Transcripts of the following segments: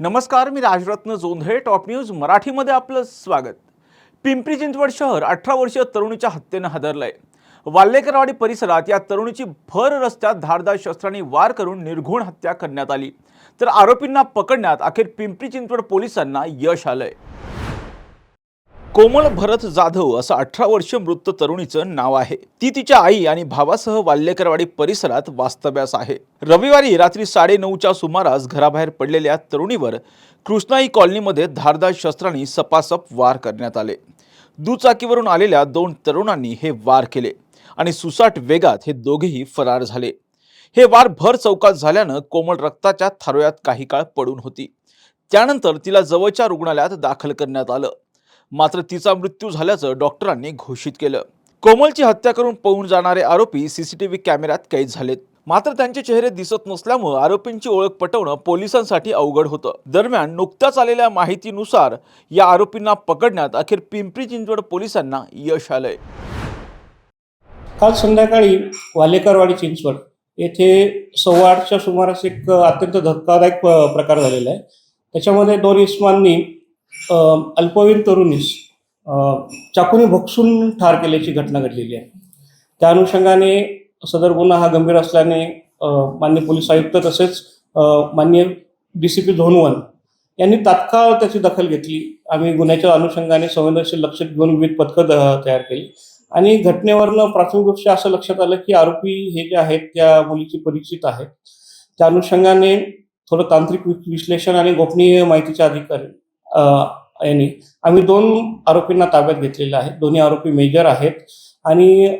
नमस्कार मी Rajratna Jondhale top news मराठीमध्ये आपलं स्वागत. पिंपरी चिंचवड शहर अठरा वर्षीय तरुणीच्या हत्येनं हादरलंय. वाल्लेकरवाडी परिसरात या तरुणीची भर रस्त्यात धारदार शस्त्रांनी वार करून निर्घुण हत्या करण्यात आली. तर आरोपींना पकडण्यात अखेर पिंपरी चिंचवड पोलिसांना यश आलंय. कोमल भरत जाधव असं अठरा वर्षीय मृत तरुणीचं नाव आहे. ती तिच्या आई आणि भावासह वाल्लेकरवाडी परिसरात वास्तव्यास आहे. रविवारी रात्री साडेनऊच्या सुमारास घराबाहेर पडलेल्या तरुणीवर कृष्णाई कॉलनीमध्ये धारदार शस्त्रांनी सपासप वार करण्यात आले. दुचाकीवरून आलेल्या दोन तरुणांनी हे वार केले आणि सुसाट वेगात हे दोघेही फरार झाले. हे वार भर चौकात झाल्यानं कोमल रक्ताच्या थारोयात काही काळ पडून होती. त्यानंतर तिला जवळच्या रुग्णालयात दाखल करण्यात आलं. मात्र तिचा मृत्यू झाल्याचं डॉक्टरांनी घोषित केलं. कोमलची हत्या करून पळून जाणारे आरोपी सीसीटीव्ही कॅमेऱ्यात कैद झालेत. मात्र त्यांचे चेहरे दिसत नसल्यामुळे आरोपींची ओळख पटवणं पोलिसांसाठी अवघड होतं. दरम्यान नुकत्याच आलेल्या माहितीनुसार या आरोपींना पकडण्यात अखेर पिंपरी चिंचवड पोलिसांना यश आलंय. काल संध्याकाळी वालेकरवाडी चिंचवड येथे सव्वा आठच्या सुमारास एक अत्यंत धक्कादायक प्रकार झालेला आहे. त्याच्यामध्ये दोन इसमांनी अल्पवयीन तरुणीस चाकूने भक्षून ठार केल्याची घटना घडलेली आहे. त्या अनुषंगाने सदर गुन्हा हा गंभीर असल्याने मान्य पोलीस आयुक्त तसेच मान्य माननीय डी सी पी धोनवन यांनी तात्काळ त्याची दखल घेतली. आम्ही गुन्ह्याच्या अनुषंगाने संवेदनशील लक्ष घेऊन विविध पथकं द- तयार केली. आणि घटनेवरनं प्राथमिक दृष्ट्या असं लक्षात आलं की आरोपी हे जे आहेत त्या मुलीची परिचित आहेत. त्या अनुषंगाने थोडं तांत्रिक वि- विश्लेषण आणि गोपनीय माहितीच्या अधिकारी यांनी. आम्ही दोन आरोपींना ताब्यात घेतलेलं आहे. दोन्ही आरोपी मेजर आहेत आणि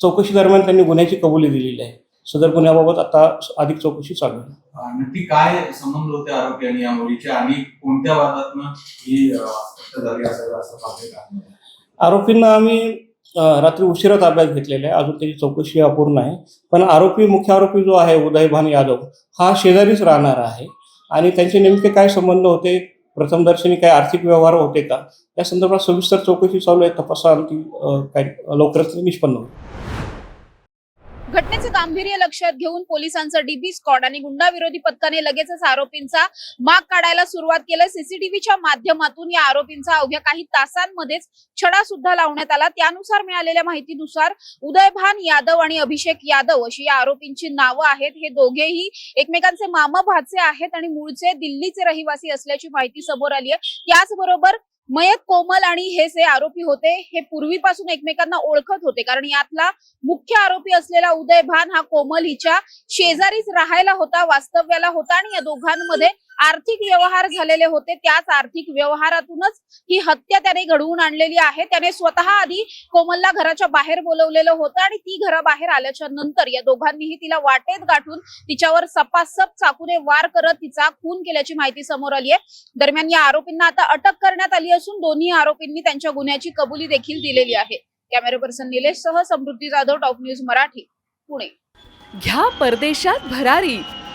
चौकशी दरम्यान त्यांनी गुन्ह्याची कबुली दिलेली आहे. सदर गुन्ह्याबाबत आता अधिक चौकशी चालू आहे. नक्की काय संबंध होते आरोपी आणि या मुलीचे? आणि कोणत्या वादातनं ही असं आरोपींना आम्ही रात्री उशिरा ताब्यात घेतलेला आहे. अजून त्याची चौकशी अपूर्ण आहे. पण आरोपी मुख्य आरोपी जो आहे उदयभान यादव हा शेजारीच राहणार आहे. आणि त्यांचे नेमके काय संबंध होते प्रथमदर्शनी काही आर्थिक व्यवहार होते का? या संदर्भात सविस्तर चौकशी चालू आहे तपासाअंती अ, काही लवकरच निष्पन्न होईल. घटनेचं गांभीर्य लक्षात घेऊन पोलिसांचं डीबी स्कॉड आणि गुंडाविरोधी पथकाने लगेचच आरोपींचा माग काढायला सुरुवात केलं. सीसीटीव्हीच्या माध्यमातून या आरोपींचा अवघ्या काही तासांमध्येच छडा सुद्धा लावण्यात आला. त्यानुसार मिळालेल्या माहितीनुसार उदयभान यादव आणि अभिषेक यादव अशी या आरोपींची नावं आहेत. हे दोघेही एकमेकांचे मामा भाचे आहेत आणि मूळचे दिल्लीचे रहिवासी असल्याची माहिती समोर आली आहे. त्याचबरोबर मयत कोमल आणि हे जे आरोपी होते हे पूर्वीपासून एकमेकांना ओळखत होते. कारण यातला मुख्य आरोपी असलेला उदय भान हा कोमल हिच्या शेजारीच राहायला होता वास्तव्याला होता आणि या दोघांमध्ये आर्थिक व्यवहार झालेले होते. त्याच आर्थिक व्यवहारातूनच ही हत्या त्याने घडवून आणलेली आहे. त्याने स्वतः आधी कोमलला घराच्या बाहेर बोलवलेलं होतं आणि ती घराबाहेर आल्याच्यानंतर या दोघांनीही तिला वाटेत गाठून तिच्यावर सपासप चाकूने वार करत तिचा खून केल्याची माहिती समोर आली आहे. दरम्यान या आरोपींना आता अटक करण्यात आली असून दोन्ही आरोपींनी त्यांच्या गुन्ह्याची कबुली देखील दिलेली आहे. कॅमेरा पर्सन निलेश सह समृद्धी जाधव टॉप न्यूज मराठी पुणे. घ्या परदेशात भरारी.